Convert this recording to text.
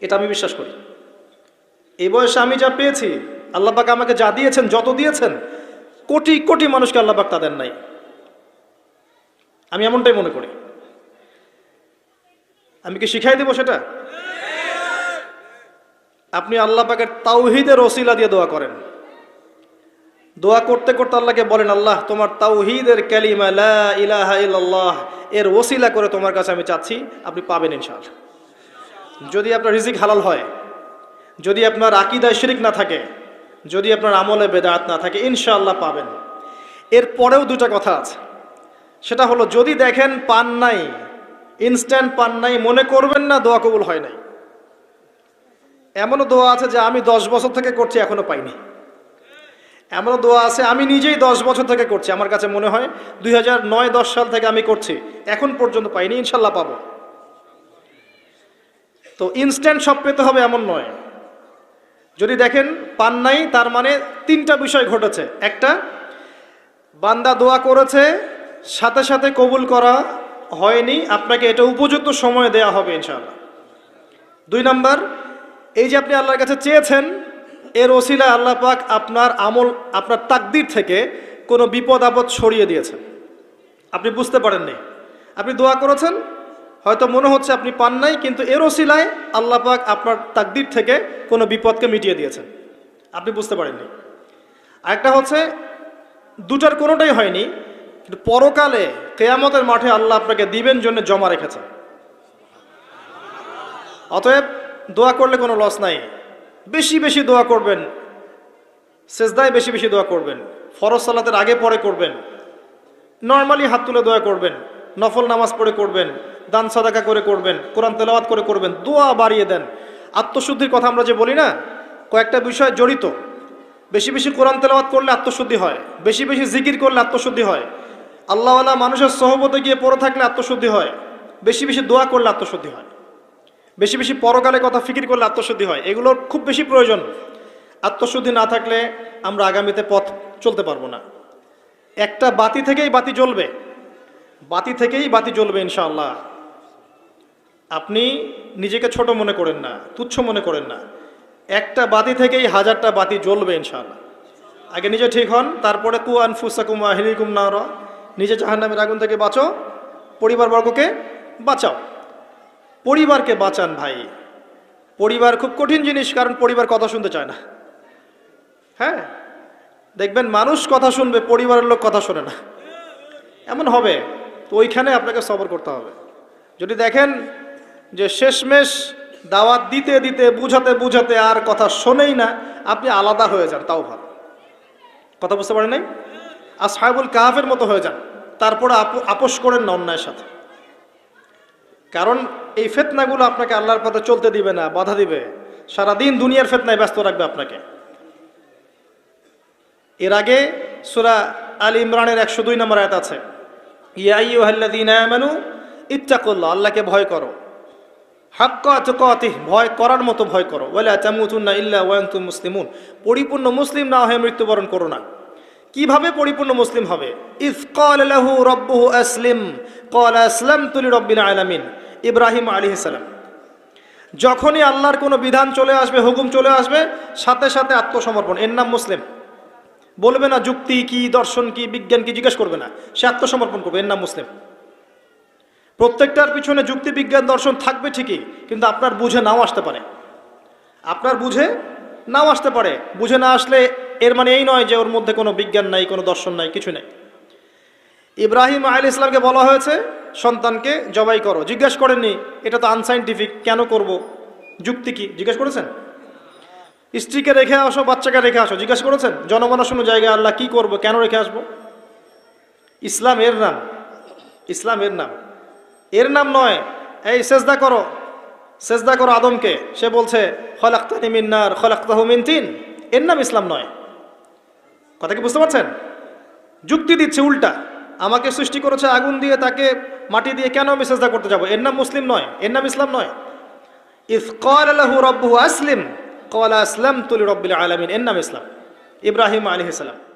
এটা আমি বিশ্বাস করি। এই বয়সে আমি যা পেয়েছি, আল্লাহ পাক আমাকে যা দিয়েছেন, যত দিয়েছেন, কোটি কোটি মানুষকে আল্লাহ তাদের নাই। আমি এমনটাই মনে করি। আমি কি শিখাই দেবো সেটা? আপনি আল্লাহ পাকের তাওহিদের ওসিলা দিয়ে দোয়া করেন। দোয়া করতে করতে আল্লাহকে বলেন, আল্লাহ, তোমার তাওহিদের ক্যালিমা ইলাহা ইল্লাল্লাহ, এর ওসিলা করে তোমার কাছে আমি চাচ্ছি, আপনি পাবেন ইনশাআল্লাহ। যদি আপনার রিজিক হালাল হয়, যদি আপনার আকিদায় শিরিক না থাকে, যদি আপনার আমলে বেদাত না থাকে, ইনশাআল্লাহ পাবেন। এর পরেও দুটা কথা আছে। সেটা হলো, যদি দেখেন পান নাই ইনস্ট্যান্ট পান নাই, মনে করবেন না দোয়া কবুল হয় নাই। এমনও দোয়া আছে যে, আমি দশ বছর থেকে করছি, এখনও পাইনি। এমনও দোয়া আছে, আমি নিজেই দশ বছর থেকে করছি। আমার কাছে মনে হয়, দুই হাজার নয় দশ সাল থেকে আমি করছি, এখন পর্যন্ত পাইনি ইনশাল্লাহ পাবো। তো ইনস্ট্যান্ট সব পেতে হবে এমন নয়। যদি দেখেন, পান নাই, তার মানে তিনটা বিষয় ঘটেছে। একটা, বান্দা দোয়া করেছে, সাথে সাথে কবুল করা হয়নি, আপনাকে এটা উপযুক্ত সময় দেয়া হবে ইনশাআল্লাহ। দুই নাম্বার, এই যে আপনি আল্লাহর কাছে চেয়েছেন, এর ওসিলায় আল্লাহ পাক আপনার আমল, আপনার তাকদির থেকে কোনো বিপদ আপদ সরিয়ে দিয়েছেন। আপনি বুঝতে পারেননি। আপনি দোয়া করেছেন হয়তো মনে হচ্ছে আপনি পান নাই, কিন্তু এর ওসিলায় আল্লাহ পাক আপনার তাকদির থেকে কোনো বিপদকে মিটিয়ে দিয়েছেন। আপনি বুঝতে পারেননি। আরেকটা হচ্ছে, দুটার কোনোটাই হয়নি, কিন্তু পরকালে, কেয়ামতের মাঠে আল্লাহ আপনাকে দিবেন জন্য জমা রেখেছে অতএব দোয়া করলে কোনো লস নাই। বেশি বেশি দোয়া করবেন, সেজদায় বেশি বেশি দোয়া করবেন, ফরজ সালাতের আগে পরে করবেন, নর্মালি হাত তুলে দোয়া করবেন। নফল নামাজ পড়ে করবেন, দান সাদাকা করে করবেন, কোরআন তেলাওয়াত করে করবেন, দোয়া বাড়িয়ে দেন। আত্মশুদ্ধির কথা আমরা যে বলি না, কয়েকটা বিষয় জড়িত। বেশি বেশি কোরআন তেলাওয়াত করলে আত্মশুদ্ধি হয়, বেশি বেশি জিকির করলে আত্মশুদ্ধি হয়। আল্লাহওয়ালা মানুষের সহবতে গিয়ে পড়ে থাকলে আত্মশুদ্ধি হয়, বেশি বেশি দোয়া করলে আত্মশুদ্ধি হয়। বেশি বেশি পরকালে কথা ফিকির করলে আত্মশুদ্ধি হয়, এগুলোর খুব বেশি প্রয়োজন। আত্মশুদ্ধি না থাকলে আমরা আগামীতে পথ চলতে পারব না। একটা বাতি থেকেই বাতি জ্বলবে বাতি থেকেই বাতি জ্বলবে ইনশাআল্লাহ। আপনি নিজেকে ছোট মনে করেন না, তুচ্ছ মনে করেন না। একটা বাতি থেকেই হাজারটা বাতি জ্বলবে ইনশাআল্লাহ। আগে নিজে ঠিক হন, তারপরে কু আনফুসাকুম আহিলিকুম নার। নিজে জাহান্নামের আগুন থেকে বাঁচো, পরিবারবর্গকে বাঁচাও। পরিবারকে বাঁচান ভাই। পরিবার খুব কঠিন জিনিস, কারণ পরিবার কথা শুনতে চায় না। হ্যাঁ? দেখবেন মানুষ কথা শুনবে, পরিবারের লোক কথা শোনে না। এমন হবে। তো ওইখানে আপনাকে সবর করতে হবে। যদি দেখেন যে শেষমেশ দাওয়াত দিতে দিতে, বুঝাতে বুঝাতে আর কথা শোনেই না, আপনি আলাদা হয়ে যান, তাও ভালো। কথা বুঝতে পারেন নাই? আর সাহেবুল কাহাফের মতো হয়ে যান, তারপরে আপ- আপোষ করেন না অন্যায়ের সাথে। কারণ এই ফেতনাগুলো আপনাকে আল্লাহর পথে চলতে দিবে না, বাধা দিবে। সারাদিন দুনিয়ার ফেতনায় ব্যস্ত রাখবে আপনাকে। এর আগে সুরা আল ইমরানের একশো দুই নম্বর আয়াত আছে। আল্লাহকে ভয় করো। ভয় করার মতো ভয় করো। ওয়ালা মুসলিমুন। পরিপূর্ণ মুসলিম না হয়ে মৃত্যুবরণ করো না। কীভাবে পরিপূর্ণ মুসলিম হবে? আসলামতু লিরাব্বিল আলামিন, ইব্রাহিম আলাইহিস সালাম। যখনই আল্লাহর কোনো বিধান চলে আসবে, হুকুম চলে আসবে, সাথে সাথে আত্মসমর্পণ। এর নাম মুসলিম। বলবে না যুক্তি কি, দর্শন কি, বিজ্ঞান কি, জিজ্ঞেস করবে না। সে আত্মসমর্পণ করবে, এর নাম মুসলিম। প্রত্যেকটার পিছনে যুক্তি, বিজ্ঞান, দর্শন থাকবে ঠিকই, কিন্তু আপনার বুঝে নাও আসতে পারে। আপনার বুঝে নাও আসতে পারে। বুঝে না আসলে এর মানে এই নয় যে ওর মধ্যে কোনো বিজ্ঞান নাই, কোনো দর্শন নাই, কিছু নেই। ইব্রাহিম আল ইসলামকে বলা হয়েছে, সন্তানকে জবাই করো। জিজ্ঞেস করেননি, এটা তো আনসাইন্টিফিক কেন করব? যুক্তি কি? জিজ্ঞেস করেছেন? স্ত্রীকে রেখে আসো, বাচ্চাকে রেখে আসো। জিজ্ঞেস করেছেন জনমানসূন্য জায়গায়, আল্লাহ কি করব, কেন রেখে আসব? ইসলাম এর নাম। ইসলাম এর নাম। এর নাম নয়, এই সেজদা করো সেজদা করো আদমকে। সে বলছে, খলাক্তানি মিন্নার খলাক্তাহু মিন তিন। এর নাম ইসলাম নয়। কথা কি বুঝতে পারছেন? যুক্তি দিচ্ছে উল্টা। আমাকে সৃষ্টি করেছে আগুন দিয়ে, তাকে মাটি দিয়ে কেন আমি সেজদা করতে যাব? এর নাম মুসলিম নয়, এর নাম ইসলাম নয়। ইফ কল আল্লাহু রব্বু আসলিম। কল আসলাম তুলি রব্বিল আলমিন এর নাম ইসলাম ইব্রাহিম আলহিসাল্লাম